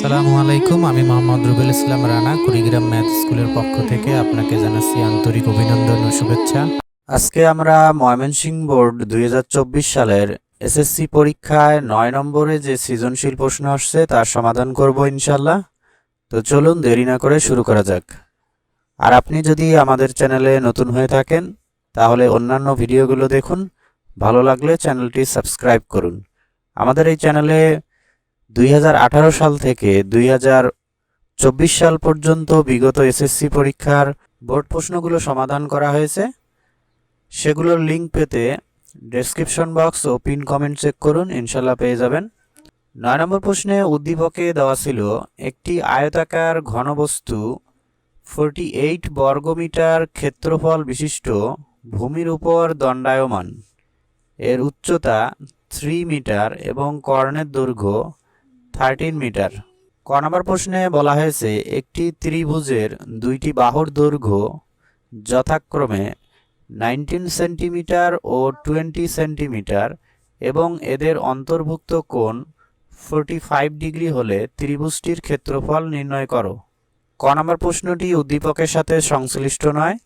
আসসালামু আলাইকুম, আমি মোহাম্মদ রুবেল ইসলাম রানা, কুড়িগ্রাম ম্যাথ স্কুলের পক্ষ থেকে আপনাকে জানাচ্ছি আন্তরিক অভিনন্দন ও শুভেচ্ছা। আজকে আমরা ময়মনসিংহ বোর্ড দুই হাজার চব্বিশ সালের এসএসসি পরীক্ষায় নয় নম্বরে যে সৃজনশীল প্রশ্ন আসছে তার সমাধান করব ইনশাল্লাহ তো চলুন দেরি না করে শুরু করা যাক। আর আপনি যদি আমাদের চ্যানেলে নতুন হয়ে থাকেন, তাহলে অন্যান্য ভিডিওগুলো দেখুন। ভালো লাগলে চ্যানেলটি সাবস্ক্রাইব করুন। আমাদের এই চ্যানেলে দুই হাজার আঠারো সাল থেকে দুই হাজার চব্বিশ সাল পর্যন্ত বিগত এসএসসি পরীক্ষার বোর্ড প্রশ্নগুলো সমাধান করা হয়েছে। সেগুলোর লিঙ্ক পেতে ডেসক্রিপশন বক্স ও পিন কমেন্ট চেক করুন, ইনশাল্লাহ পেয়ে যাবেন। নয় নম্বর প্রশ্নে উদ্দীপকে দেওয়া ছিল একটি আয়তাকার ঘনবস্তু ফোরটি এইট বর্গমিটার ক্ষেত্রফল বিশিষ্ট ভূমির উপর দণ্ডায়মান। এর উচ্চতা থ্রি মিটার এবং কর্ণের দৈর্ঘ্য থার্টিন মিটার ক নম্বর প্রশ্নে বলা হয়েছে, একটি ত্রিভুজের দুইটি বাহুর দৈর্ঘ্য যথাক্রমে নাইনটিন সেন্টিমিটার ও টোয়েন্টি সেন্টিমিটার এবং এদের অন্তর্ভুক্ত কোণ ফোরটি ফাইভ ডিগ্রি হলে ত্রিভুজটির ক্ষেত্রফল নির্ণয় করো। ক নম্বর প্রশ্নটি উদ্দীপকের সাথে সংশ্লিষ্ট নয়,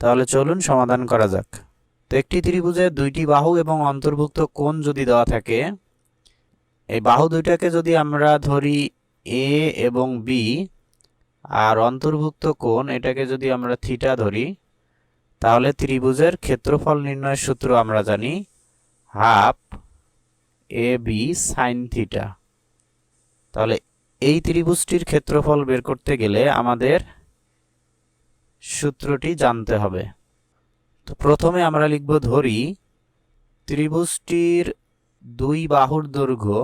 তাহলে চলুন সমাধান করা যাক। তো একটি ত্রিভুজের দুইটি বাহু এবং অন্তর্ভুক্ত কোণ যদি দেওয়া থাকে এই বাহু দুইটাকে যদি আমরা ধরি এ এবং বি আর অন্তর্ভুক্ত কোণ এটাকে যদি আমরা থিটা ধরি, তাহলে ত্রিভুজের ক্ষেত্রফল নির্ণয়ের সূত্র আমরা জানি half A B sine theta তাহলে এই ত্রিভুজটির ক্ষেত্রফল বের করতে গেলে আমাদের সূত্রটি জানতে হবে। তো প্রথমে আমরা লিখব ধরি, ত্রিভুজটির দুই বাহুর দৈর্ঘ্য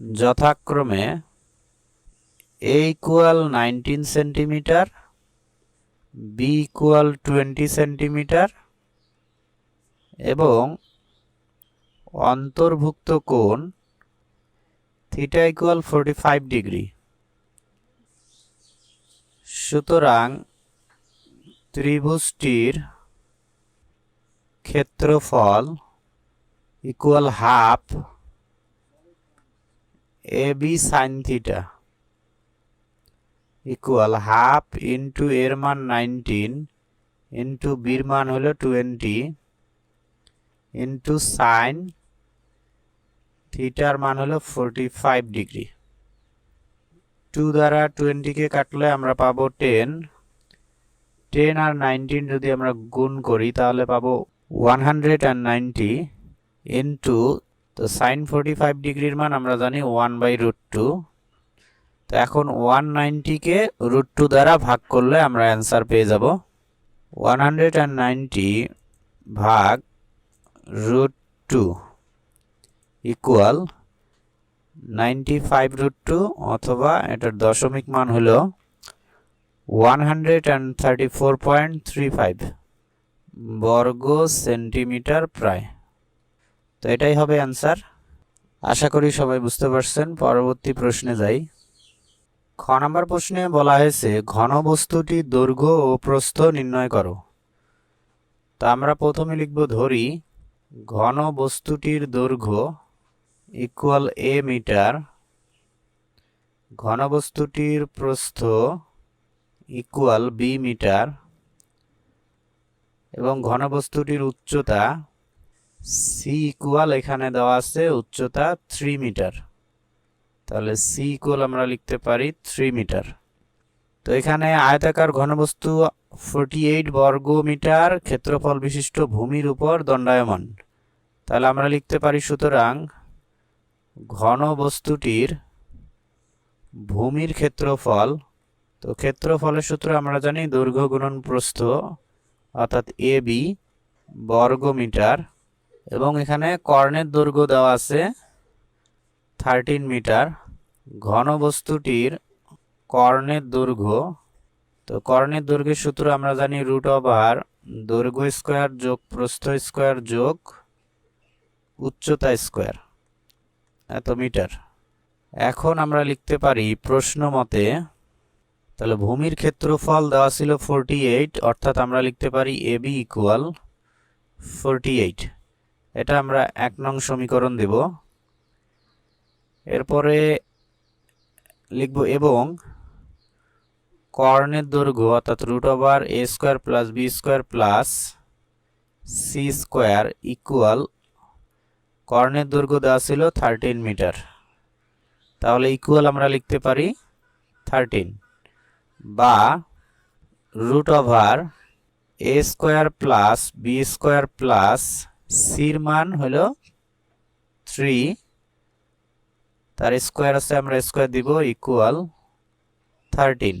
যথাক্রমে A equal nineteen centimetre B equal twenty centimetre এবং অন্তর্ভুক্ত কোণ theta equal forty five degree সুতরাং ত্রিভুজটির ক্ষেত্রফল equal half A B sine theta equal half into এর মান নাইনটিন ইন্টু বির মান হলো টোয়েন্টি ইন্টু সাইন থিটার মান হলো ফোরটি ফাইভ ডিগ্রি টু দ্বারা টোয়েন্টিকে কাটলে আমরা পাবো টেন টেন আর নাইনটিন যদি আমরা গুণ করি তাহলে পাবো one hundred and ninety into তো সাইন ফোরটি ফাইভ ডিগ্রির মান আমরা জানি ওয়ান বাই রুট টু তো এখন ওয়ান নাইনটিকে রুট টু দ্বারা ভাগ করলে আমরা অ্যান্সার পেয়ে যাব। ওয়ান হান্ড্রেড অ্যান্ড নাইনটি ভাগ root two equal ninety five root two অথবা এটার দশমিক মান হলো one hundred and thirty four point three five বর্গ সেন্টিমিটার প্রায়। তো এটাই হবে অ্যান্সার আশা করি সবাই বুঝতে পারছেন, পরবর্তী প্রশ্নে যাই। খ নম্বর প্রশ্নে বলা হয়েছে, ঘন বস্তুটির দৈর্ঘ্য ও প্রস্থ নির্ণয় করো। তা আমরা প্রথমে লিখব ধরি, ঘন বস্তুটির দৈর্ঘ্য ইকুয়াল এ মিটার ঘন বস্তুটির প্রস্থ ইকুয়াল বি মিটার এবং ঘন বস্তুটির উচ্চতা সি ইকুয়াল এখানে দেওয়া আছে উচ্চতা থ্রি মিটার তাহলে সি ইকুয়াল আমরা লিখতে পারি থ্রি মিটার তো এখানে আয়তাকার ঘনবস্তু ফোরটি এইট বর্গ মিটার ক্ষেত্রফল বিশিষ্ট ভূমির উপর দণ্ডায়মান। তাহলে আমরা লিখতে পারি সুতরাং ঘন বস্তুটির ভূমির ক্ষেত্রফল, তো ক্ষেত্রফলের সূত্র আমরা জানি দৈর্ঘ্য গুণন প্রস্থ অর্থাৎ এ বি বর্গ মিটার এবং এখানে কর্ণের দৈর্ঘ্য দেওয়া আছে থার্টিন মিটার ঘন বস্তুটির কর্ণের দৈর্ঘ্য। তো কর্ণের দৈর্ঘ্যের সূত্র আমরা জানি রুট ওভার দৈর্ঘ্য স্কোয়ার যোগ প্রস্থ স্কোয়ার যোগ উচ্চতা স্কোয়ার এত মিটার এখন আমরা লিখতে পারি প্রশ্ন মতে, তাহলে ভূমির ক্ষেত্রফল দেওয়া ছিল ফোরটি এইট অর্থাৎ আমরা লিখতে পারি A B equal forty eight এটা আমরা এক নং সমীকরণ দেব। এরপরে লিখব, এবং কর্ণের দৈর্ঘ্য অর্থাৎ root over A square plus B square plus C square equal কর্ণের দৈর্ঘ্য দেওয়া ছিল থার্টিন মিটার। তাহলে ইকুয়াল আমরা লিখতে পারি থার্টিন বা root over A square plus B square plus সির মান হলো থ্রি তার স্কোয়ার আছে, আমরা স্কোয়ার দিব ইকুয়াল থার্টিন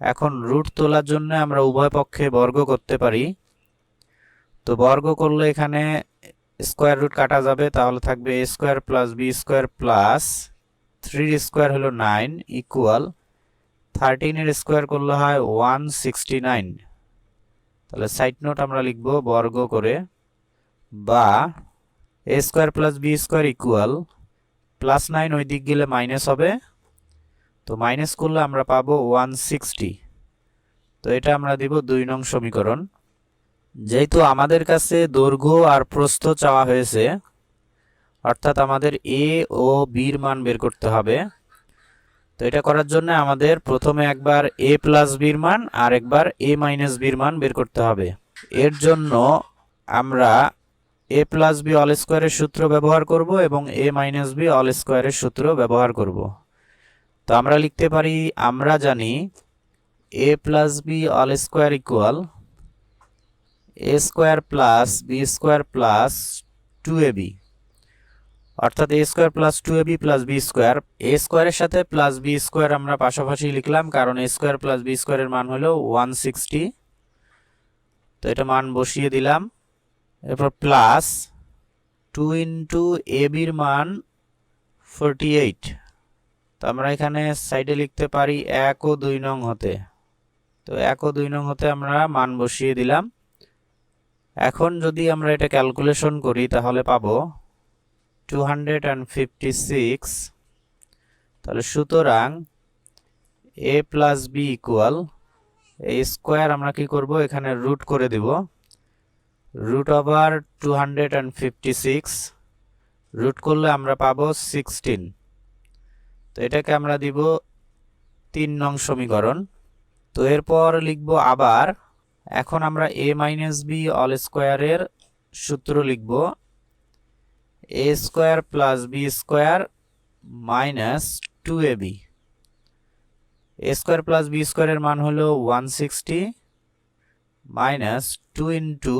এখন রুট তোলার জন্য আমরা উভয় পক্ষে বর্গ করতে পারি। তো বর্গ করলে এখানে স্কোয়ার রুট কাটা যাবে, তাহলে থাকবে A square plus B square plus থ্রির স্কোয়ার হলো নাইন ইকুয়াল থার্টিনের স্কোয়ার করলে হয় ওয়ান সিক্সটি নাইন তাহলে সাইড নোট আমরা লিখব বর্গ করে বা A square plus B square equal plus nine ওই দিক গেলে মাইনাস হবে। তো মাইনাস করলে আমরা পাবো ওয়ান সিক্সটি তো এটা আমরা দিব দুই নং সমীকরণ। যেহেতু আমাদের কাছে দৈর্ঘ্য আর প্রস্থ চাওয়া হয়েছে, অর্থাৎ আমাদের এ ও বির মান বের করতে হবে। তো এটা করার জন্য আমাদের প্রথমে একবার এ প্লাস বির মান আর একবার এ মাইনাস বির মান বের করতে হবে। এর জন্য আমরা এ প্লাস বি অল স্কোয়ারের সূত্র ব্যবহার করব এবং এ মাইনাস বি অল স্কোয়ারের সূত্র ব্যবহার করব। তো আমরা লিখতে পারি, আমরা জানি A plus B all square equal A square plus B square plus two A B. অর্থাৎ A square plus two A B plus B square, A স্কোয়ারের সাথে প্লাস বি স্কোয়ার আমরা পাশাপাশি লিখলাম, কারণ এ স্কোয়ার প্লাস বি স্কোয়ারের মান হলো ওয়ান সিক্সটি। তো এটা মান বসিয়ে দিলাম। এরপর প্লাস টু ইন্টু এ বির মান ফোরটি এইট তো আমরা এখানে সাইডে লিখতে পারি এক ও দুই নং হতে। তো এক ও দুই নং হতে আমরা মান বসিয়ে দিলাম। এখন যদি আমরা এটা ক্যালকুলেশন করি, তাহলে পাবো two hundred and fifty six তাহলে সুতরাং এ প্লাস বি ইকুয়াল এই স্কোয়ার আমরা কি করব? এখানে রুট করে দিব। Root over two hundred and fifty six root করলে আমরা পাবো সিক্সটিন তো এটাকে আমরা দিব তিন নং সমীকরণ। তো এরপর লিখব আবার, এখন আমরা এ মাইনাস বি অল স্কোয়ারের সূত্র লিখব। A square plus B square minus two A B A square plus B square মান হলো one sixty minus two into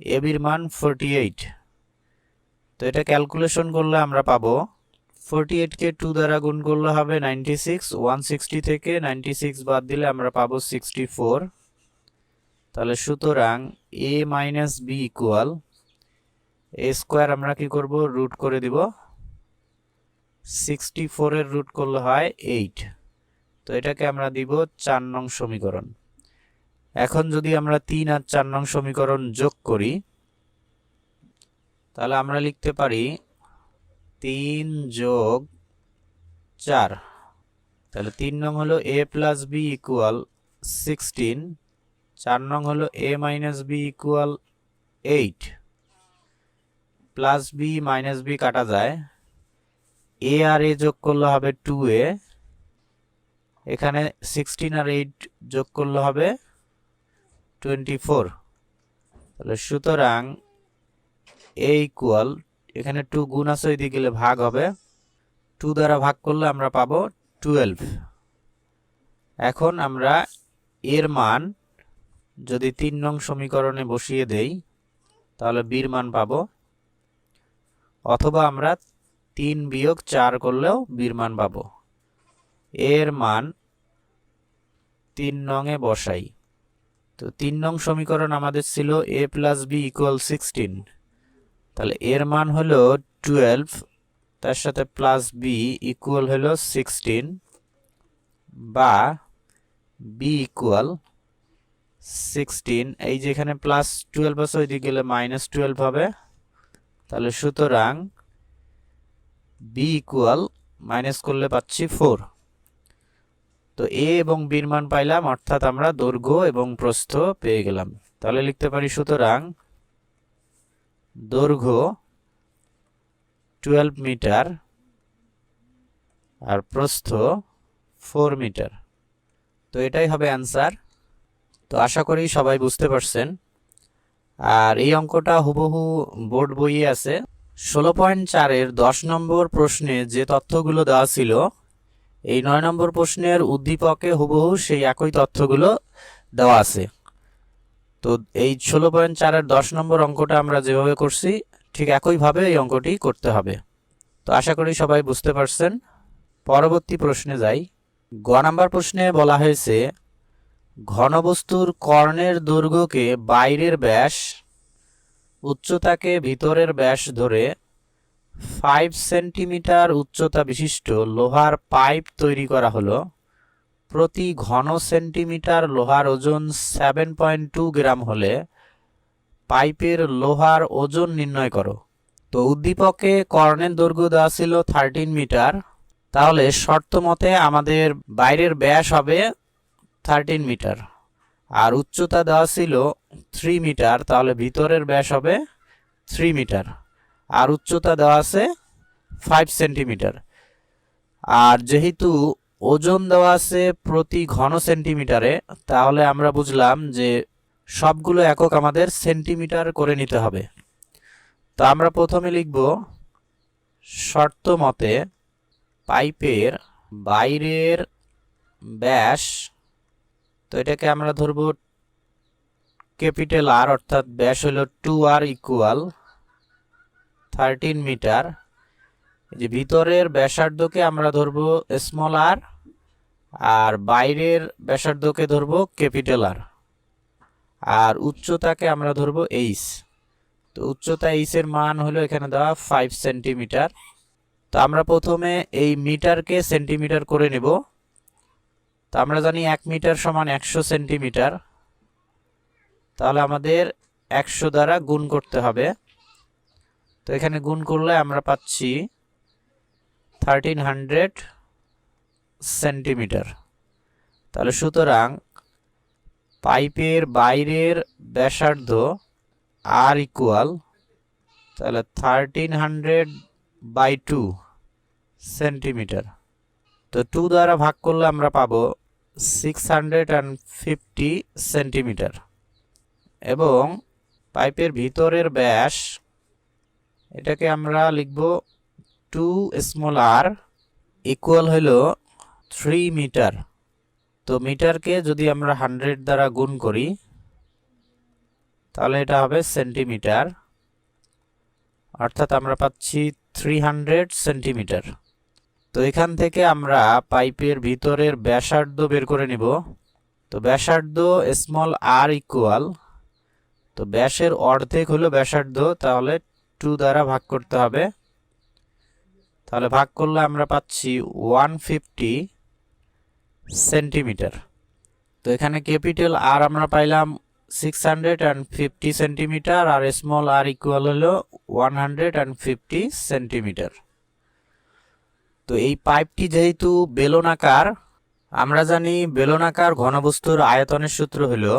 A বির মান ফোরটি এইট তো এটা ক্যালকুলেশন করলে আমরা পাবো ফোরটি এইটকে টু দ্বারা গুণ করলে হবে নাইনটি সিক্স ওয়ান সিক্সটি থেকে নাইনটি সিক্স বাদ দিলে আমরা পাবো সিক্সটি ফোর তাহলে সুতরাং A minus B equal A square আমরা কি করব? রুট করে দিব। সিক্সটি ফোরের রুট করলে হয় এইট তো এটাকে আমরা দিব চার নং সমীকরণ। এখন যদি আমরা তিন আর চার নং সমীকরণ যোগ করি, তাহলে আমরা লিখতে পারি তিন যোগ চার। তাহলে তিন নং হলো A plus B equal sixteen চার নং হলো A minus B equal eight plus B minus B কাটা যায়। এ আর এ যোগ করলে হবে টু এ এখানে সিক্সটিন আর এইট যোগ করলে হবে টোয়েন্টি ফোর। তাহলে সুতরাং এ ইকুয়াল এখানে টু গুণ আছে ওই দিকে গেলে ভাগ হবে। টু দ্বারা ভাগ করলে আমরা পাবো টুয়েলভ এখন আমরা এর মান যদি তিন নং সমীকরণে বসিয়ে দেই, তাহলে বির মান পাবো। অথবা আমরা তিন বিয়োগ চার করলেও বির মান পাবো। এর মান তিন নংয়ে বসাই। তো তিন নং সমীকরণ আমাদের ছিল A plus B equal sixteen তাহলে এর মান হলো টুয়েলভ তার সাথে প্লাস বি ইকুয়াল হলো সিক্সটিন বা বি ইকুয়াল সিক্সটিন এই যে এখানে প্লাস টুয়েলভ আছে, ওইদিকে গেলে মাইনাস টুয়েলভ হবে। তাহলে সুতরাং বি ইকুয়াল মাইনাস করলে পাচ্ছি ফোর তো এ এবং বির মান পাইলাম, অর্থাৎ আমরা দৈর্ঘ্য এবং প্রস্থ পেয়ে গেলাম। তাহলে লিখতে পারি সুতরাং দৈর্ঘ্য টুয়েলভ মিটার আর প্রস্থ ফোর মিটার তো এটাই হবে অ্যান্সার তো আশা করি সবাই বুঝতে পারছেন। আর এই অঙ্কটা হুবহু বোর্ড বইয়ে আছে। ষোলো পয়েন্ট চারের দশ নম্বর প্রশ্নে যে তথ্যগুলো দেওয়া ছিল এই নয় নম্বর প্রশ্নের উদ্দীপকে হুবহু সেই একই তথ্যগুলো দেওয়া আছে। তো এই ষোলো পয়েন্ট চারের দশ নম্বর অঙ্কটা আমরা যেভাবে করছি, ঠিক একইভাবে এই অঙ্কটি করতে হবে। তো আশা করি সবাই বুঝতে পারছেন। পরবর্তী প্রশ্নে যাই। গ নাম্বার প্রশ্নে বলা হয়েছে, ঘনবস্তুর কর্ণের দৈর্ঘ্যকে বাইরের ব্যাস, উচ্চতাকে ভিতরের ব্যাস ধরে ফাইভ সেন্টিমিটার উচ্চতা বিশিষ্ট লোহার পাইপ তৈরি করা হলো। প্রতি ঘন সেন্টিমিটার লোহার ওজন সেভেন পয়েন্ট টু গ্রাম হলে পাইপের লোহার ওজন নির্ণয় করো। তো উদ্দীপকে কর্ণের দৈর্ঘ্য দেওয়া ছিল থার্টিন মিটার তাহলে শর্ত মতে আমাদের বাইরের ব্যাস হবে থার্টিন মিটার আর উচ্চতা দেওয়া ছিল থ্রি মিটার তাহলে ভিতরের ব্যাস হবে থ্রি মিটার আর উচ্চতা দেওয়া আছে ফাইভ সেন্টিমিটার আর যেহেতু ওজন দেওয়া আছে প্রতি ঘন সেন্টিমিটারে তাহলে আমরা বুঝলাম যে সবগুলো একক আমাদের সেন্টিমিটার করে নিতে হবে। তো আমরা প্রথমে লিখব শর্ত মতে পাইপের বাইরের ব্যাস, তো এটাকে আমরা ধরব ক্যাপিটাল আর অর্থাৎ ব্যাস হলো two R equal thirteen metre যে ভিতরের ব্যাসার্ধকে আমরা ধরব স্মল আর আর বাইরের ব্যাসার্ধকে ধরব ক্যাপিটাল আর আর উচ্চতাকে আমরা ধরব এইচ তো উচ্চতা এইচের মান হলো এখানে দেওয়া ফাইভ সেন্টিমিটার তো আমরা প্রথমে এই মিটারকে সেন্টিমিটার করে নেব, তো আমরা জানি এক মিটার সমান একশো সেন্টিমিটার তাহলে আমাদের একশো দ্বারা গুণ করতে হবে। তো এখানে গুণ করলে আমরা পাচ্ছি থার্টিন হান্ড্রেড সেন্টিমিটার তাহলে সুতরাং পাইপের বাইরের ব্যাসার্ধ আর ইকুয়াল তাহলে thirteen hundred by two centimetre তো টু দ্বারা ভাগ করলে আমরা পাবো six hundred and fifty centimetre এবং পাইপের ভিতরের ব্যাস এটাকে আমরা লিখব টু স্মল আর ইকুয়াল হলো থ্রি মিটার তো মিটারকে যদি আমরা হান্ড্রেড দ্বারা গুণ করি, তাহলে এটা হবে সেন্টিমিটার অর্থাৎ আমরা পাচ্ছি থ্রি হান্ড্রেড সেন্টিমিটার তো এখান থেকে আমরা পাইপের ভিতরের ব্যাসার্ধ বের করে নিব। তো ব্যাসার্ধ স্মল আর ইকুয়াল তো ব্যাসের অর্ধেক হলো ব্যাসার্ধ, তাহলে টু দ্বারা ভাগ করতে হবে। তাহলে ভাগ করলে আমরা পাচ্ছি ওয়ান ফিফটি সেন্টিমিটার তো এখানে ক্যাপিটাল আর আমরা পাইলাম six hundred and fifty centimetre R small R equal হলো one hundred and fifty centimetre তো এই পাইপটি যেহেতু বেলনাকার, আমরা জানি বেলনাকার ঘনবস্তুর আয়তনের সূত্র হলো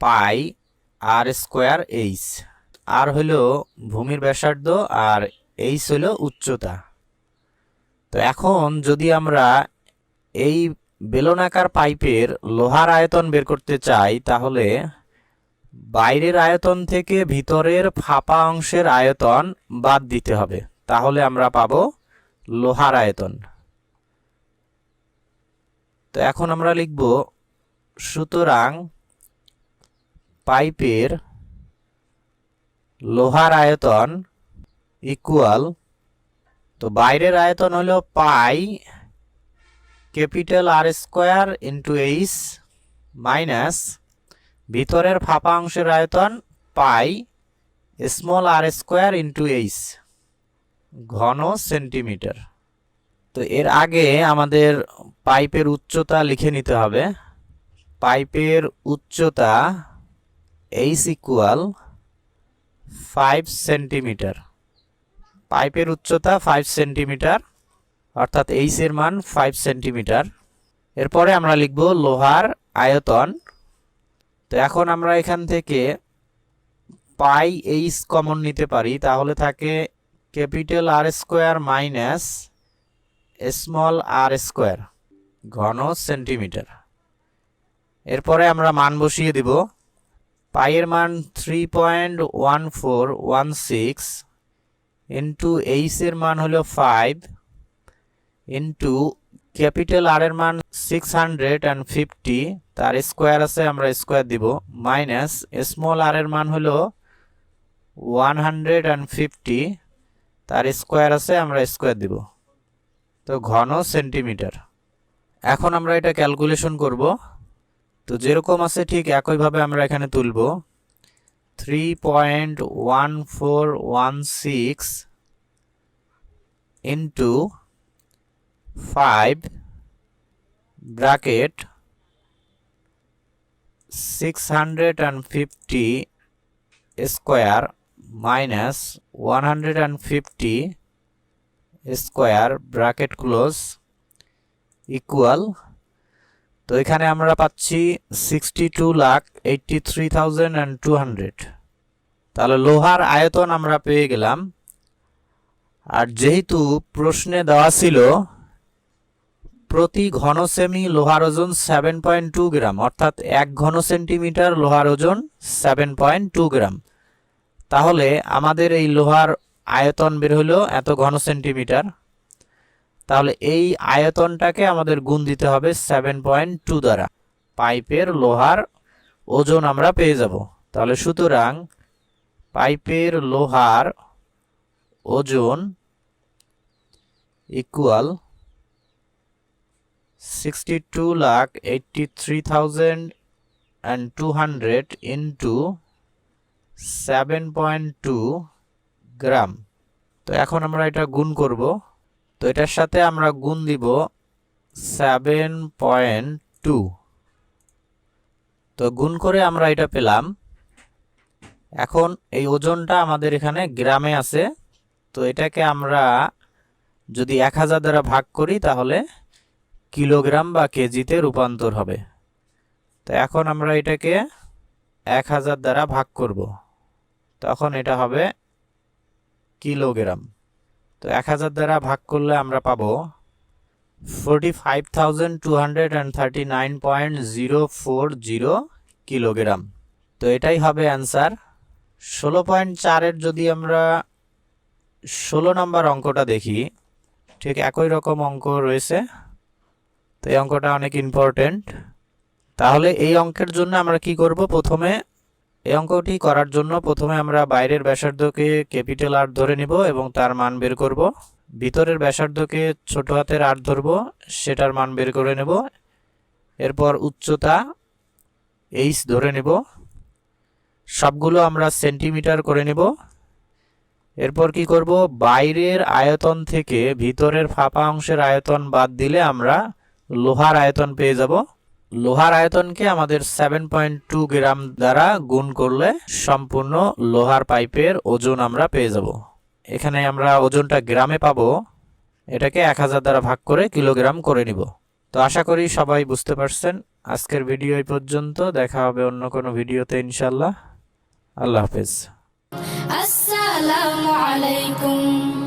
পাই আর স্কোয়ার এইচ আর হলো ভূমির ব্যাসার্ধ আর এইচ হলো উচ্চতা। তো এখন যদি আমরা এই বেলনাকার পাইপের লোহার আয়তন বের করতে চাই, তাহলে বাইরের আয়তন থেকে ভিতরের ফাঁপা অংশের আয়তন বাদ দিতে হবে। তাহলে আমরা পাবো লোহার আয়তন। তো এখন আমরা লিখব, সুতরাং পাইপের লোহার আয়তন ইকুয়াল তো বাইরের আয়তন হলো pi, capital R square into H minus ভিতরের ফাঁপা অংশের আয়তন pi small R square into H ঘন সেন্টিমিটার তো এর আগে আমাদের পাইপের উচ্চতা লিখে নিতে হবে। পাইপের উচ্চতা এইচ ইকুয়াল ফাইভ সেন্টিমিটার পাইপের উচ্চতা ফাইভ সেন্টিমিটার অর্থাৎ এইচ এর মান ফাইভ সেন্টিমিটার এরপরে আমরা লিখব লোহার আয়তন। তো এখন আমরা এখান থেকে পাই এইচ কমন নিতে পারি, তাহলে থাকে capital R square minus small R square, ঘন সেন্টিমিটার। এরপরে আমরা মান বসিয়ে দিব পাইয়ের মান three point one four one six into এইচের মান হলো ফাইভ ইন্টু ক্যাপিটাল আর এর মান সিক্স হান্ড্রেড অ্যান্ড ফিফটি তার স্কোয়ার আছে, আমরা স্কোয়ার দিব মাইনাস স্মল আর এর মান হলো ওয়ান হান্ড্রেড অ্যান্ড ফিফটি তার স্কোয়ার আছে, আমরা স্কোয়ার দিব। তো ঘন সেন্টিমিটার এখন আমরা এটা ক্যালকুলেশন করব। তো যেরকম আছে ঠিক একইভাবে আমরা এখানে তুলব। Three point one four one six into five bracket six hundred and fifty square minus one hundred and fifty square bracket close equal তো এখানে আমরা পাচ্ছি sixty two lakh eighty three thousand and two hundred তাহলে লোহার আয়তন আমরা পেয়ে গেলাম। আর যেহেতু প্রশ্নে দেওয়া ছিল, প্রতি ঘন সেমি লোহার ওজন সেভেন পয়েন্ট টু গ্রাম, অর্থাৎ এক ঘন সেন্টিমিটার লোহার ওজন সেভেন পয়েন্ট টু গ্রাম। তাহলে আমাদের এই লোহার আয়তন বের হলো এত ঘন সেন্টিমিটার। তাহলে এই আয়তনটাকে আমাদের গুণ দিতে হবে সেভেন পয়েন্ট টু দ্বারা। পাইপের লোহার ওজন আমরা পেয়ে যাব। তাহলে সুতরাং পাইপের লোহার ওজন equal sixty two lakh eighty three thousand and two hundred into seven point two gram তো এখন আমরা এটা গুণ করব। তো এটার সাথে আমরা গুণ দিব সেভেন পয়েন্ট টু তো গুণ করে আমরা এটা পেলাম। এখন এই ওজনটা আমাদের এখানে গ্রামে আছে। তো এটাকে আমরা যদি এক হাজার দ্বারা ভাগ করি, তাহলে কিলোগ্রাম বা কেজিতে রূপান্তর হবে। তো এখন আমরা এটাকে এক হাজার দ্বারা ভাগ করব। তখন এটা হবে কিলোগ্রাম। তো এক হাজার দ্বারা ভাগ করলে আমরা পাবো forty five thousand two hundred and thirty nine point zero four zero kilogram তো এটাই হবে অ্যান্সার ষোলো পয়েন্ট চারের যদি আমরা ষোলো নম্বর অঙ্কটা দেখি, ঠিক একই রকম অঙ্ক রয়েছে। তো এই অঙ্কটা অনেক ইম্পর্টেন্ট তাহলে এই অঙ্কের জন্য আমরা কি করব? প্রথমে এই অঙ্কটি করার জন্য প্রথমে আমরা বাইরের ব্যাসার্ধকে ক্যাপিটাল আর ধরে নিব এবং তার মান বের করব। ভিতরের ব্যাসার্ধকে ছোট হাতের আর ধরব, সেটার মান বের করে নেব। এরপর উচ্চতা এইচ ধরে নেব। সবগুলো আমরা সেন্টিমিটার করে নেব। এরপর কি করব? বাইরের আয়তন থেকে ভিতরের ফাঁপা অংশের আয়তন বাদ দিলে আমরা লোহার আয়তন পেয়ে যাব। লোহার আয়তনকে আমাদের সেভেন পয়েন্ট টু গ্রাম দ্বারা গুণ করলে সম্পূর্ণ লোহার পাইপের ওজন আমরা পেয়ে যাব। এখানে আমরা ওজনটা গ্রামে পাব, এটাকে এক হাজার দ্বারা ভাগ করে কিলোগ্রাম করে নিব। তো আশা করি সবাই বুঝতে পারছেন। আজকের ভিডিও এই পর্যন্ত, দেখা হবে অন্য কোনো ভিডিওতে ইনশাল্লাহ আল্লাহ হাফেজ। আসসালামু আলাইকুম।